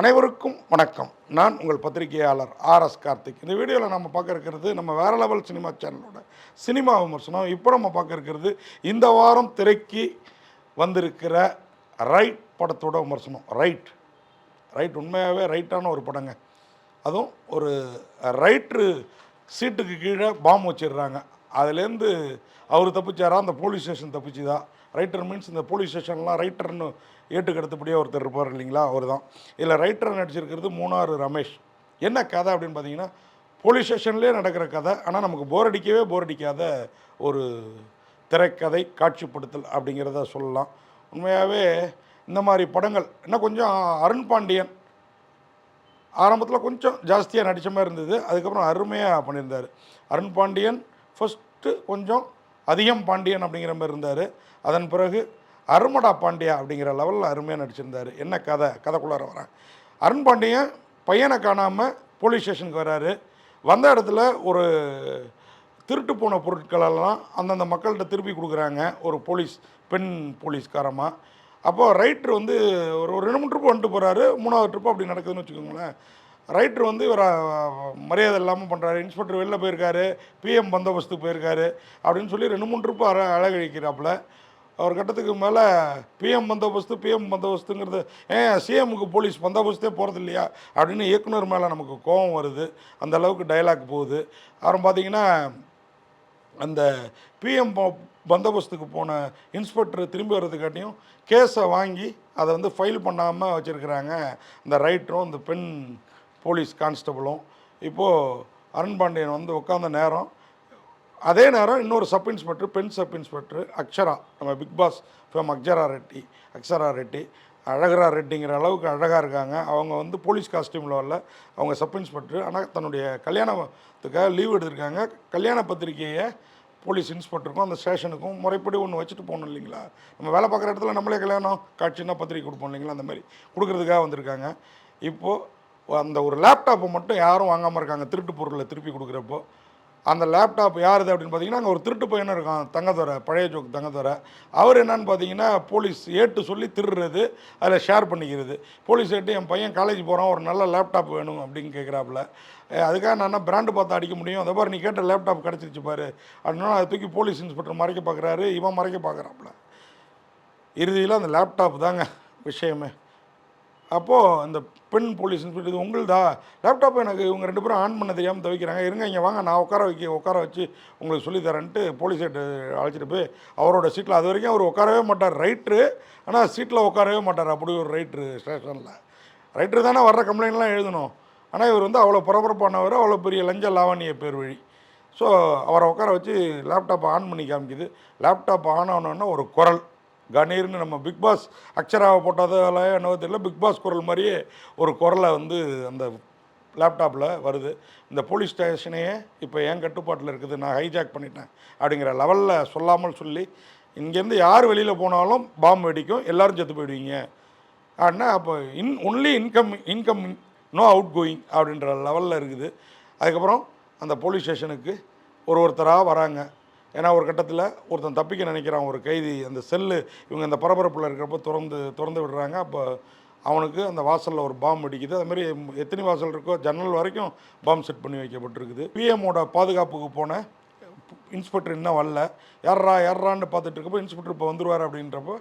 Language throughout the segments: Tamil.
அனைவருக்கும் வணக்கம். நான் உங்கள் பத்திரிகையாளர் ஆர் எஸ் கார்த்திக். இந்த வீடியோவில் நம்ம பார்க்க இருக்கிறது நம்ம வேற லெவல் சினிமா சேனலோட சினிமா விமர்சனம். இப்போ நம்ம பார்க்க இருக்கிறது இந்த வாரம் திரைக்கு வந்திருக்கிற ரைட் படத்தோட விமர்சனம். ரைட். ரைட் உண்மையாகவே ரைட்டான ஒரு படங்க. அதுவும் ஒரு ரைட்ரு சீட்டுக்கு கீழே பாம் வச்சிடுறாங்க. அதுலேருந்து அவர் தப்பிச்சாரா? அந்த போலீஸ் ஸ்டேஷன் தப்பிச்சுதா? ரைட்டர் மீன்ஸ் இந்த போலீஸ் ஸ்டேஷன்லாம் ரைட்டர்னு ஏட்டுக்கு அடுத்தபடியாக ஒருத்தர் இருப்பார் இல்லைங்களா? அவர் தான் இதில் ரைட்டர் நடிச்சிருக்கிறது மூணாறு ரமேஷ். என்ன கதை அப்படின்னு பார்த்தீங்கன்னா போலீஸ் ஸ்டேஷன்லேயே நடக்கிற கதை ஆனால் நமக்கு போர் அடிக்கவே போர் அடிக்காத ஒரு திரைக்கதை காட்சிப்படுத்தல் அப்படிங்கிறத சொல்லலாம். உண்மையாகவே இந்த மாதிரி படங்கள் இன்னும் கொஞ்சம் அருண் பாண்டியன் ஆரம்பத்தில் கொஞ்சம் ஜாஸ்தியாக நடித்த மாதிரி இருந்தது. அதுக்கப்புறம் அருமையாக பண்ணியிருந்தார். அருண் பாண்டியன் ஃபஸ்ட்டு கொஞ்சம் அதிகம் பாண்டியன் அப்படிங்கிற மாதிரி இருந்தார். அதன் பிறகு அருமடா பாண்டியா அப்படிங்கிற லெவலில் அருமையாக நடிச்சிருந்தார். என்ன கதை? கதைக்குள்ளார வரேன். அருண் பாண்டியன் பையனை காணாமல் போலீஸ் ஸ்டேஷனுக்கு வராரு. வந்த இடத்துல ஒரு திருட்டு போன பொருட்களெல்லாம் அந்தந்த மக்கள்கிட்ட திருப்பி கொடுக்குறாங்க. ஒரு போலீஸ் பெண் போலீஸ்காரமாக அப்போது ரைட்ரு வந்து ஒரு ஒரு ரெண்டு மூணு ட்ரிப்பு வந்துட்டு போகிறாரு மூணாவது ட்ரிப்பு அப்படி நடக்குதுன்னு வச்சுக்கோங்களேன். ரைட்ரு வந்து இவர் மரியாதை இல்லாமல் பண்ணுறாரு இன்ஸ்பெக்டர் வெளில போயிருக்காரு பிஎம் பந்தோபஸ்துக்கு போயிருக்காரு அப்படின்னு சொல்லி ரெண்டு மூணு ட்ரிப்பு அற அழகழிக்கிறாப்புல. ஒரு கட்டத்துக்கு மேலே பிஎம் பந்தோபஸ்து பிஎம் பந்தோபஸ்துங்கிறது ஏன் சிஎம்முக்கு போலீஸ் பந்தோபஸ்தே போகிறது இல்லையா? அப்படின்னு இயக்குனர் மேலே நமக்கு கோபம் வருது. அந்த அளவுக்கு டைலாக் போகுது. அப்புறம் பார்த்தீங்கன்னா அந்த பிஎம் பந்தோபஸ்துக்கு போன இன்ஸ்பெக்டர் திரும்பி வர்றதுக்காட்டியும் கேஸை வாங்கி அதை வந்து ஃபைல் பண்ணாமல் வச்சுருக்கிறாங்க. இந்த ரைட்டரும் இந்த பெண் போலீஸ் கான்ஸ்டபிளும். இப்போது அருண் பாண்டியன் வந்து உட்காந்த நேரம் அதே நேரம் இன்னொரு சப் இன்ஸ்பெக்டர் பெண் சப் இன்ஸ்பெக்டர் அக்ஷரா நம்ம Bigg Boss fame Akshara Reddy Akshara Reddy அழகரா ரெட்டிங்கிற அளவுக்கு அழகாக இருக்காங்க. அவங்க வந்து போலீஸ் காஸ்டியூமில் வரல. அவங்க சப் இன்ஸ்பெக்டர் ஆனால் தன்னுடைய கல்யாணத்துக்காக லீவ் எடுத்திருக்காங்க. கல்யாண பத்திரிக்கையை போலீஸ் இன்ஸ்பெக்டருக்கும் அந்த ஸ்டேஷனுக்கும் முறைப்படி ஒன்று வச்சுட்டு போகணும் இல்லைங்களா? நம்ம வேலை பார்க்குற இடத்துல நம்மளே கல்யாணம் காட்சின்னா பத்திரிக்கை கொடுப்போம் இல்லைங்களா? அந்த மாதிரி கொடுக்குறதுக்காக வந்திருக்காங்க. இப்போது அந்த ஒரு லேப்டாப்பை மட்டும் யாரும் வாங்காமல் இருக்காங்க. திருட்டு பொருளை திருப்பி கொடுக்குறப்போ அந்த லேப்டாப் யாருது அப்படின்னு பார்த்தீங்கன்னா அங்கே ஒரு திருட்டு பையனும் இருக்கான் தங்கத்துறை பழைய ஜோக் தங்கத்துறை அவர் என்னன்னு பார்த்தீங்கன்னா போலீஸ் ஏட்டு சொல்லி திருடுறது அதில் ஷேர் பண்ணிக்கிறது. போலீஸ் ஏட்டு என் பையன் காலேஜ் போகிறான் ஒரு நல்ல லேப்டாப் வேணும் அப்படின்னு கேட்குறாப்புல அதுக்காக நான் பிராண்டு பார்த்து அடிக்க முடியும்? அதை பாரு நீ கேட்ட லேப்டாப் கிடச்சிருச்சு பாரு. அப்படின்னா அதை தூக்கி போலீஸ் இன்ஸ்பெக்டர் மறைக்க பார்க்குறாரு. இவன் மறைக்க பார்க்குறாப்புல. இறுதியில் அந்த லேப்டாப் தாங்க விஷயமே. அப்போது அந்த பெண் போலீஸ் இன்ஸ்பெக்டர் இது உங்களுதா? லேப்டாப் எனக்கு இவங்க ரெண்டு பேரும் ஆன் பண்ண தெரியாமல் தவிக்கிறாங்க. இருங்க இங்கே வாங்க. நான் உட்கார வைக்க உட்கார வச்சு உங்களுக்கு சொல்லித்தரேன்ட்டு போலீஸ் அழைச்சிட்டு போய் அவரோட சீட்டில் அது வரைக்கும் அவர் உட்காரவே மாட்டார். ரைட்ரு ஆனால் சீட்டில் உட்காரவே மாட்டார். அப்படி ஒரு ரைட்ரு ஸ்டேஷனில் ரைட்ரு தானே வர்ற கம்ப்ளைண்ட்லாம் எழுதணும். ஆனால் இவர் வந்து அவ்வளோ பரபரப்பானவர் அவ்வளோ பெரிய லஞ்ச லாவணிய பேர் வழி. ஸோ அவரை உட்கார வச்சு லேப்டாப்பை ஆன் பண்ணி காமிக்குது. லேப்டாப் ஆன் ஆனோன்னா ஒரு குரல். கணீர்னு நம்ம பிக் பாஸ் அக்ஷராவை போட்டதால என்னவோ தெரியல பிக் பாஸ் குரல் மாதிரியே ஒரு குரலை வந்து அந்த லேப்டாப்பில் வருது. இந்த போலீஸ் ஸ்டேஷனையே இப்போ என் கட்டுப்பாட்டில் இருக்குது நான் ஹைஜாக் பண்ணிட்டேன் அப்படிங்கிற லெவலில் சொல்லாமல் சொல்லி இங்கேருந்து யார் வெளியில் போனாலும் பாம்பு வெடிக்கும் எல்லாரும் செத்து போயிடுவீங்க. அப்படின்னா அப்போ in only income income no outgoing அப்படின்ற லெவலில் இருக்குது. அதுக்கப்புறம் அந்த போலீஸ் ஸ்டேஷனுக்கு ஒரு ஒருத்தராக வராங்க. ஏன்னா ஒரு கட்டத்தில் ஒருத்தன் தப்பிக்க நினைக்கிறான் ஒரு கைதி அந்த செல்லு இவங்க அந்த பரபரப்பில் இருக்கிறப்ப திறந்து திறந்து விடுறாங்க. அப்போ அவனுக்கு அந்த வாசலில் ஒரு பாம்பு அடிக்குது. அதுமாரி எத்தனை வாசல் இருக்கோ ஜன்னல் வரைக்கும் பாம்பு செட் பண்ணி வைக்கப்பட்டிருக்குது. பிஎம்மோட பாதுகாப்புக்கு போன இன்ஸ்பெக்டர் இன்னும் வரல. யார்ரா யார்ரான்னு பார்த்துட்டு இருக்கப்போ இன்ஸ்பெக்டர் இப்போ வந்துடுவார் அப்படின்றப்போ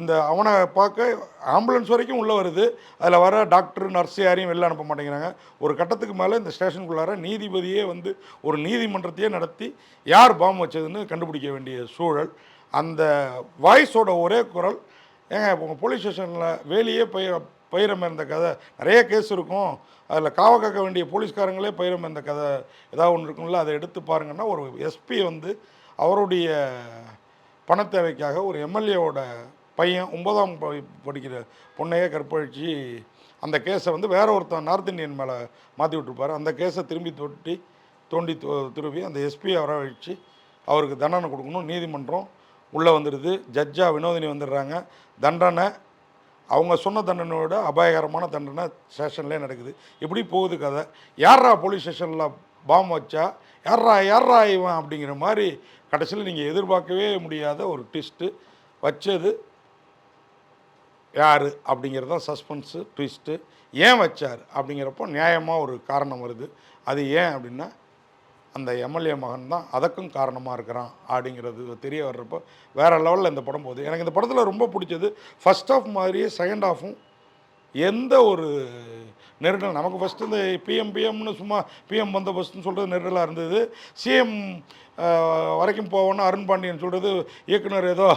இந்த அவனை பார்க்க ஆம்புலன்ஸ் வரைக்கும் உள்ளே வருது. அதில் வர டாக்டர் நர்ஸ் யாரையும் வெளில அனுப்ப மாட்டேங்கிறாங்க. ஒரு கட்டத்துக்கு மேலே இந்த ஸ்டேஷனுக்குள்ளார நீதிபதியே வந்து ஒரு நீதிமன்றத்தையே நடத்தி யார் பாம்பு வச்சதுன்னு கண்டுபிடிக்க வேண்டிய சூழல். அந்த வாய்ஸோட ஒரே குரல் ஏங்க இப்போ உங்கள் போலீஸ் ஸ்டேஷனில் வேலையே பயிர பயிரம் இருந்த கதை. நிறைய கேஸ் இருக்கும். அதில் காவ காக்க வேண்டிய போலீஸ்காரங்களே பயிரம் இருந்த கதை ஏதாவது ஒன்று இருக்கும்ல அதை எடுத்து பாருங்கன்னா ஒரு எஸ்பி வந்து அவருடைய பண தேவைக்காக ஒரு எம்எல்ஏவோட பையன் ஒன்பதாம் படிக்கிற பொண்ணையே கற்பழித்து அந்த கேஸை வந்து வேற ஒருத்தன் நார்த் இந்தியன் மேலே மாற்றி விட்டுருப்பார். அந்த கேஸை திரும்பி தொட்டி தோண்டி திரும்பி திருப்பி அந்த எஸ்பியை வர வச்சு அவருக்கு தண்டனை கொடுக்கணும். நீதிமன்றம் உள்ளே வந்துடுது ஜட்ஜா வினோதினி வந்துடுறாங்க. தண்டனை அவங்க சொன்ன தண்டனையோட அபாயகரமான தண்டனை ஸ்டேஷன்லேயே நடக்குது. இப்படி போகுது கதை. யார்ரா போலீஸ் ஸ்டேஷனில் பாம் வச்சா? யார்ரா யாரா இவன் அப்படிங்கிற மாதிரி கடைசியில் நீங்கள் எதிர்பார்க்கவே முடியாத ஒரு ட்விஸ்ட்டு வச்சது. யார் அப்படிங்கிறது தான் சஸ்பென்ஸு ட்விஸ்ட்டு ஏன் வச்சார் அப்படிங்கிறப்போ நியாயமாக ஒரு காரணம் வருது. அது ஏன் அப்படின்னா அந்த எம்எல்ஏ மகன் தான் அதற்கும் காரணமாக இருக்கிறான் அப்படிங்கிறது தெரிய வர்றப்போ வேறு லெவலில் இந்த படம் போகுது. எனக்கு இந்த படத்தில் ரொம்ப பிடிச்சது ஃபஸ்ட் ஆஃப் மாதிரியே செகண்ட் ஆஃபும் எந்த ஒரு நெருடல். நமக்கு ஃபஸ்ட்டு இந்த பிஎம் பிஎம்னு சும்மா பிஎம் பந்தோபஸ்துன்னு சொல்கிறது நெருடலாக இருந்தது. சிஎம் வரைக்கும் போவோன்னு அருண் பாண்டியன் சொல்கிறது இயக்குனர் ஏதோ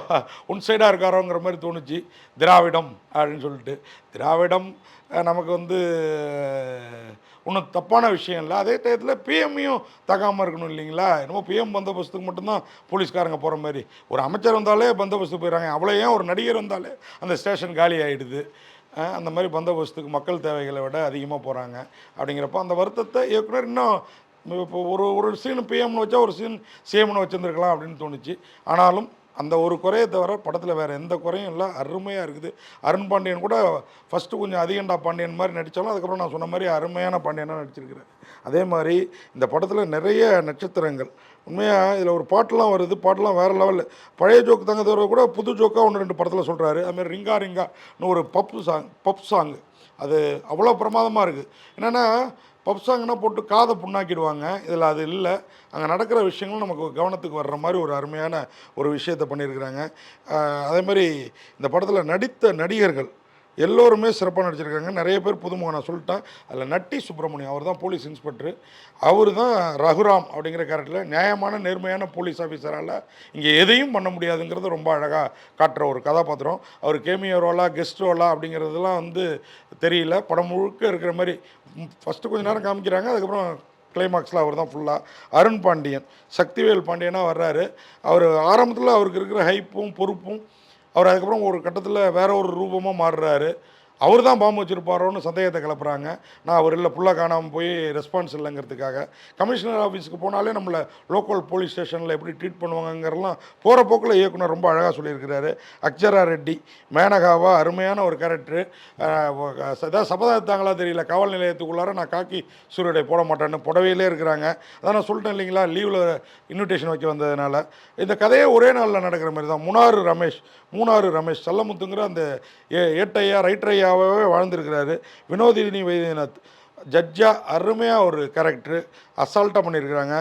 உன் சைடாக இருக்காரோங்கிற மாதிரி தோணுச்சு. திராவிடம் அப்படின்னு சொல்லிட்டு. திராவிடம் நமக்கு வந்து ஒன்றும் தப்பான விஷயம் இல்லை. அதே டயத்தில் பிஎம்மையும் தகாமல் இருக்கணும் இல்லைங்களா? என்னமோ பிஎம் பந்தோபஸ்துக்கு மட்டும்தான் போலீஸ்காரங்க போகிற மாதிரி. ஒரு அமைச்சர் வந்தாலே பந்தோபஸ்து போயிடறாங்க. அவ்வளோ ஏன் ஒரு நடிகர் வந்தாலே அந்த ஸ்டேஷன் காலி ஆகிடுது அந்த மாதிரி பந்தோபஸ்துக்கு மக்கள் தேவைகளை விட அதிகமாக போகிறாங்க அப்படிங்கிறப்ப அந்த வருத்தத்தை இயக்குனர் இன்னும் இப்போ ஒரு ஒரு சீன் பிஎம்னு வச்சா ஒரு சீன் சிஎம்னு வச்சுருந்துருக்கலாம் அப்படின்னு தோணுச்சு. ஆனாலும் அந்த ஒரு குறையை தவிர படத்தில் வேறு எந்த குறையும் இல்லை. அருமையாக இருக்குது. அருண் பாண்டியன் கூட ஃபஸ்ட்டு கொஞ்சம் அதிகண்டா பாண்டியன் மாதிரி நடித்தாலும் அதுக்கப்புறம் நான் சொன்ன மாதிரி அருமையான பாண்டியனாக நடிச்சிருக்கிறேன் அதே மாதிரி இந்த படத்தில் நிறைய நட்சத்திரங்கள். உண்மையாக இதில் ஒரு பாட்டெலாம் வருது. பாட்டெலாம் வேறு லெவலில் பழைய ஜோக்கு தங்க தவிர கூட புது ஜோக்காக ஒன்று ரெண்டு படத்தில் சொல்கிறாரு அதுமாதிரி ரிங்கா ரிங்கான்னு ஒரு பப் சாங் பப் சாங் அது அவ்வளோ பிரமாதமாக இருக்குது என்னென்னா பப் சாங்னா போட்டு காதை புண்ணாக்கிடுவாங்க. இதில் அது இல்லை. அங்கே நடக்கிற விஷயங்களும் நமக்கு கவனத்துக்கு வர்ற மாதிரி ஒரு அருமையான ஒரு விஷயத்தை பண்ணியிருக்கிறாங்க. அதே மாதிரி இந்த படத்தில் நடித்த நடிகர்கள் எல்லோருமே சிறப்பாக நடிச்சிருக்காங்க. நிறைய பேர் புதுமுக நான் சொல்லிட்டேன் அதில் நட்டி சுப்பிரமணியம் அவர் தான் போலீஸ் இன்ஸ்பெக்டர். அவர் தான் ரகுராம் அப்படிங்கிற கேரக்டரில் நியாயமான நேர்மையான போலீஸ் ஆஃபீஸரால் இங்கே எதையும் பண்ண முடியாதுங்கிறது ரொம்ப அழகாக காட்டுற ஒரு கதாபாத்திரம். அவர் கேமியோ ரோலா கெஸ்ட் ரோலா வந்து தெரியல. படம் முழுக்க இருக்கிற மாதிரி ஃபஸ்ட்டு கொஞ்ச நேரம் காமிக்கிறாங்க அதுக்கப்புறம் கிளைமாக்ஸில் அவர் தான் ஃபுல்லாக அருண் பாண்டியன் சக்திவேல் பாண்டியனாக வர்றாரு. அவர் ஆரம்பத்தில் அவருக்கு இருக்கிற ஹைப்பும் பொறுப்பும் அவர் அதுக்கப்புறம் ஒரு கட்டத்தில் வேற ஒரு ரூபமாக மாறுறாரு. அவர் தான் பாம்பு வச்சுருப்பாரோன்னு சந்தேகத்தை கிளப்புறாங்க. நான் அவர் இல்லை ஃபுல்லாக காணாமல் போய் ரெஸ்பான்ஸ் இல்லைங்கிறதுக்காக. கமிஷனர் ஆஃபீஸுக்கு போனாலே நம்மளை லோக்கல் போலீஸ் ஸ்டேஷனில் எப்படி ட்ரீட் பண்ணுவாங்கங்கிறலாம் போகிற போக்கில் இயக்குனர் ரொம்ப அழகாக சொல்லியிருக்கிறாரு. அக்ஷரா ரெட்டி மேனகாவா அருமையான ஒரு கேரக்டரு ஏதாவது சபதாத்தாங்களா தெரியல. காவல் நிலையத்துக்குள்ளார நான் காக்கி சூரியடை போட மாட்டேன்னு புடவையிலே இருக்கிறாங்க. அதான் நான் சொல்லிட்டேன் இல்லைங்களா லீவில் இன்விடேஷன் வைக்க வந்ததுனால. இந்த கதையே ஒரே நாளில் நடக்கிற மாதிரி தான். மூணாறு ரமேஷ் மூணாறு ரமேஷ் செல்லமுத்துங்கிற அந்த ஏ ஏட்டையா ரைட்ரையாவே வாழ்ந்திருக்கிறாரு. வினோதினி வைத்தியநாத் ஜட்ஜா அருமையாக ஒரு கேரக்டரு அசால்ட்டாக பண்ணியிருக்கிறாங்க.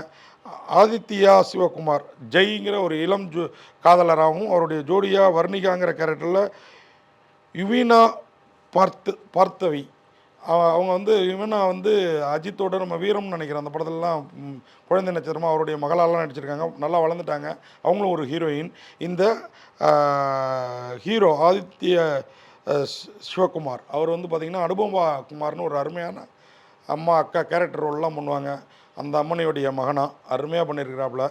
ஆதித்யா சிவகுமார் ஜெய்ங்கிற ஒரு இளம் ஜோ காதலராகவும் அவருடைய ஜோடியா வர்ணிகாங்கிற கேரக்டரில் யுவீனா பார்த்து பார்த்தவி அவங்க வந்து யுவீனா வந்து அஜித்தோட நம்ம வீரம்னு நினைக்கிறேன். அந்த படத்துலலாம் குழந்தை நட்சத்திரமா அவருடைய மகளாலாம் நடிச்சிருக்காங்க. நல்லா வளர்ந்துட்டாங்க. அவங்களும் ஒரு ஹீரோயின் இந்த ஹீரோ ஆதித்ய சிவகுமார். அவர் வந்து பார்த்திங்கன்னா அனுபவா குமார்னு ஒரு அருமையான அம்மா அக்கா கேரக்டர் ரோல்லாம் பண்ணுவாங்க. அந்த அம்மனையுடைய மகனா அருமையாக பண்ணியிருக்கிறாப்புல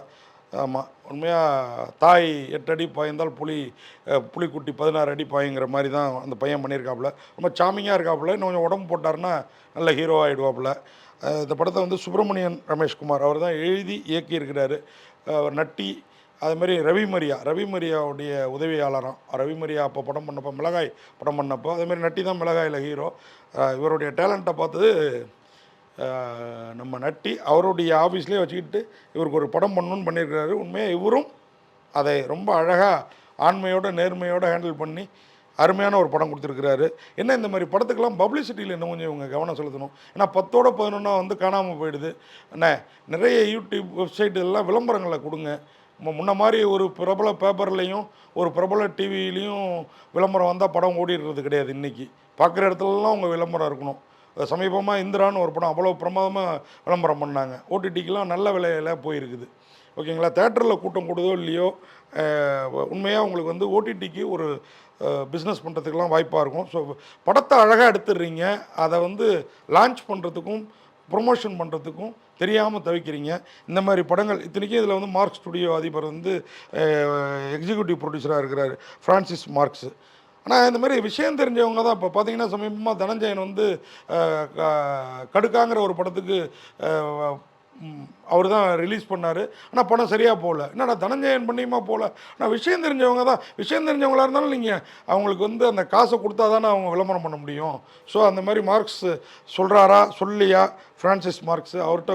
ஆமாம் உண்மையாக தாய் எட்டு அடி பாய்ந்தால் புலி புலிக்குட்டி பதினாறு அடி பாயுங்கிற மாதிரி தான் அந்த பையன் பண்ணியிருக்காப்புல ரொம்ப சாமிங்காக இருக்காப்புல. இன்னும் கொஞ்சம் உடம்பு போட்டாருன்னா நல்ல ஹீரோ ஆகிடுவாப்புல இந்த படத்தை வந்து சுப்பிரமணியன் ரமேஷ்குமார் அவர் தான் எழுதி இயக்கியிருக்கிறாரு. நட்டி அது மாதிரி ரவி மரியா ரவி மரியாவுடைய உதவியாளராம். ரவி மரியா அப்போ படம் பண்ணப்போ மிளகாய் படம் பண்ணப்போ அதே மாதிரி நட்டி தான் மிளகாயில் ஹீரோ இவருடைய டேலண்ட்டை பார்த்து நம்ம நட்டி அவருடைய ஆஃபீஸ்லேயே வச்சுக்கிட்டு இவருக்கு ஒரு படம் பண்ணணும்னு பண்ணியிருக்கிறாரு. உண்மையாக இவரும் அதை ரொம்ப அழகாக ஆண்மையோட நேர்மையோடு ஹேண்டில் பண்ணி அருமையான ஒரு படம் கொடுத்துருக்கிறாரு. என்ன இந்த மாதிரி படத்துக்கெல்லாம் பப்ளிசிட்டியில் இன்னும் கொஞ்சம் இவங்க கவனம் செலுத்தணும். ஏன்னா பத்தோட பதினொன்றா வந்து காணாமல் போயிடுது. என்ன நிறைய யூடியூப் வெப்சைட் எல்லாம் விளம்பரங்களை கொடுங்க. முன்ன மாதிரி ஒரு பிரபல பேப்பர்லேயும் ஒரு பிரபல டிவிலையும் விளம்பரம் வந்தால் படம் ஓடிடுறது கிடையாது இன்றைக்கி பார்க்குற இடத்துலலாம் உங்கள் விளம்பரம் இருக்கணும். சமீபமாக இந்திரான்னு ஒரு படம் அவ்வளோ பிரமாதமாக விளம்பரம் பண்ணாங்க. ஓடிடிக்கெலாம் நல்ல விலையில போயிருக்குது. ஓகேங்களா? தேட்டரில் கூட்டம் கூடுதோ இல்லையோ உண்மையாக உங்களுக்கு வந்து ஓடிடிக்கு ஒரு பிஸ்னஸ் பண்ணுறதுக்கெலாம் வாய்ப்பாக இருக்கும். ஸோ படத்தை அழகாக எடுத்துடுறீங்க. அதை வந்து லான்ச் பண்ணுறதுக்கும் ப்ரொமோஷன் பண்ணுறதுக்கும் தெரியாமல் தவிக்கிறீங்க. இந்த மாதிரி படங்கள் இத்தனைக்கும் இதில் வந்து மார்க் ஸ்டுடியோ அதிபர் வந்து எக்ஸிக்யூட்டிவ் ப்ரொடியூசராக இருக்கிறார் ஃப்ரான்சிஸ் மார்க்ஸு. ஆனால் இந்த மாதிரி விஷயம் தெரிஞ்சவங்க தான் இப்போ பார்த்தீங்கன்னா சமீபமாக தனஞ்சயன் வந்து க- கடுக்காங்கிற ஒரு படத்துக்கு அவர் தான் ரிலீஸ் பண்ணார். ஆனால் படம் சரியாக போகல. என்னடா தனஞ்சயன் பண்ணியுமா போகல? ஆனால் விஷயம் தெரிஞ்சவங்க தான். விஷயம் தெரிஞ்சவங்களா இருந்தாலும் நீங்கள் அவங்களுக்கு வந்து அந்த காசை கொடுத்தா தானே அவங்க விளம்பரம் பண்ண முடியும். ஸோ அந்த மாதிரி மார்க்ஸ் சொல்கிறாரா சொல்லியா? ஃப்ரான்சிஸ் மார்க்ஸ் அவர்கிட்ட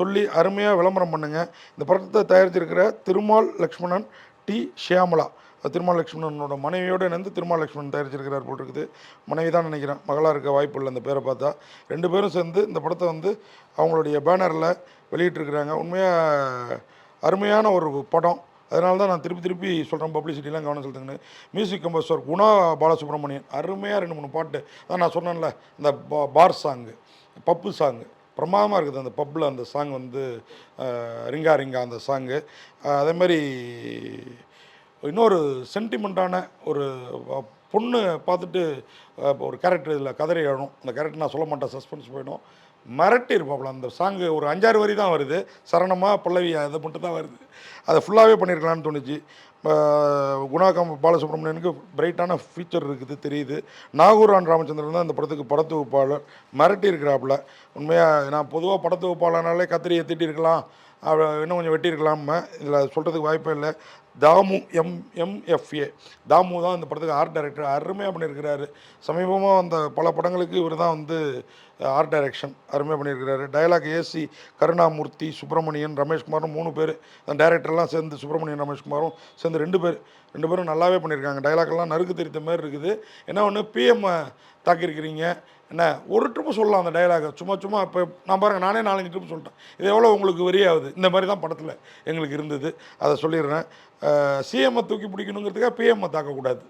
சொல்லி அருமையாக விளம்பரம் பண்ணுங்கள் இந்த படத்தை தயாரித்திருக்கிற திருமால் லக்ஷ்மணன் டி. ஷியாமலா. திருமாலட்சுமணனோட மனைவியோடு இணைந்து திருமாலட்சுமணன் தயாரிச்சிருக்கிறார் போல் இருக்குது மனைவி தான் நினைக்கிறேன். மகளாக இருக்க வாய்ப்பு இல்லை அந்த பேரை பார்த்தா. ரெண்டு பேரும் சேர்ந்து இந்த படத்தை வந்து அவங்களுடைய பேனரில் வெளியிட்டிருக்கிறாங்க. உண்மையாக அருமையான ஒரு படம். அதனால தான் நான் திருப்பி திருப்பி சொல்கிறேன் பப்ளிசிட்டிலாம் கவனம் செலுத்துங்கன்னு. Music composer Guna Balasubramanian. அருமையாக ரெண்டு மூணு பாட்டு. அதான் நான் சொன்னேன்ல இந்த பா- பார் சாங்கு பப்பு சாங்கு. பிரமாதமாக இருக்குது அந்த பப்பில் அந்த சாங் வந்து ரிங்கா ரிங்கா அந்த சாங்கு. அதே மாதிரி இன்னொரு சென்டிமெண்ட்டான ஒரு பொண்ணு பார்த்துட்டு ஒரு கேரக்டர் இதில் கதறி அழும் அந்த கேரக்டர் நான் சொல்ல மாட்டேன் சஸ்பென்ஸ் போயிடும். மிரட்டி இருப்பாப்புல அந்த சாங்கு ஒரு அஞ்சாறு வரி தான் வருது. சரணமாக பல்லவியா இதை மட்டும் தான் வருது. அதை ஃபுல்லாகவே பண்ணியிருக்கலான்னு தோணுச்சு. குணாகம் பாலசுப்ரமணியனுக்கு பிரைட்டான ஃபீச்சர் இருக்குது தெரியுது. நாகூரான் ராமச்சந்திரன் தான் இந்த படத்துக்கு படத்தொகுப்பாளர் மிரட்டி இருக்கிறாப்புல உண்மையாக நான் பொதுவாக படத்தொகுப்பாளர்னாலே கத்திரியை திட்டிருக்கலாம் இன்னும் கொஞ்சம் வெட்டியிருக்கலாம இதில் சொல்கிறதுக்கு வாய்ப்பே இல்லை. Damu M MFA. தாமு தான் இந்த படத்துக்கு ஆர்ட் டைரக்டர் அருமையாக பண்ணியிருக்கிறாரு. சமீபமாக வந்த பல படங்களுக்கு இவர் தான் வந்து ஆர்ட் டைரக்ஷன் அருமையாக பண்ணியிருக்கிறாரு. Dialogue A C Karunamoorthy Subramanian ரமேஷ்குமாரும் மூணு பேர். அந்த டைரக்டர்லாம் சேர்ந்து சுப்பிரமணியன் ரமேஷ்குமாரும் சேர்ந்து ரெண்டு பேர் ரெண்டு பேரும் நல்லாவே பண்ணியிருக்காங்க. டயலாக்லாம் நறுக்கு தெரித்த மாதிரி இருக்குது. என்ன ஒன்று பிஎம் தாக்கியிருக்கிறீங்க. என்ன ஒரு ட்ரிப்பு சொல்லலாம் அந்த டைலாகை சும்மா சும்மா இப்போ நான் பாருங்க நானே நாலஞ்சு ட்ரிப்பு சொல்லிட்டேன். இது எவ்வளோ உங்களுக்கு வெறியாகுது? இந்த மாதிரி தான் படத்தில் எங்களுக்கு இருந்தது. அதை சொல்லிடுறேன். சிஎம்ஐ தூக்கி பிடிக்கணுங்கிறதுக்காக பிஎம்ஐ தாக்கக்கூடாது.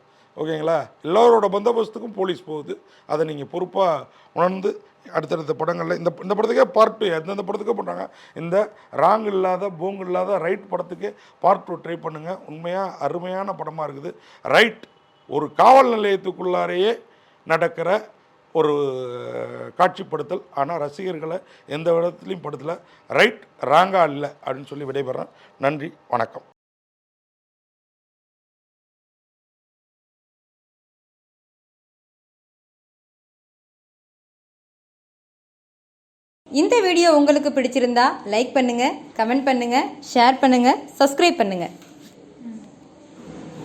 ஓகேங்களா? எல்லோரோட பந்தோபஸ்துக்கும் போலீஸ் போகுது. அதை நீங்கள் பொறுப்பாக உணர்ந்து அடுத்தடுத்த படங்களில் இந்த இந்த படத்துக்கே பார்ட் டூ எந்தெந்த படத்துக்கே பண்ணுறாங்க இந்த ராங் இல்லாத போங் இல்லாத ரைட் படத்துக்கே பார்ட் டூ ட்ரை பண்ணுங்கள் உண்மையாக அருமையான படமாக இருக்குது. ரைட் ஒரு காவல் நிலையத்துக்குள்ளாரையே நடக்கிற ஒரு காட்சிப்படுத்தல். ஆனால் ரசிகர்களை எந்த விதத்துலையும் படுத்தலை. ரைட் ராங்காக இல்லை அப்படின்னு சொல்லி விடைபெறேன் நன்றி வணக்கம். இந்த வீடியோ உங்களுக்கு பிடிச்சிருந்தா லைக் பண்ணுங்கள் கமெண்ட் பண்ணுங்கள் ஷேர் பண்ணுங்கள் சப்ஸ்கிரைப் பண்ணுங்கள்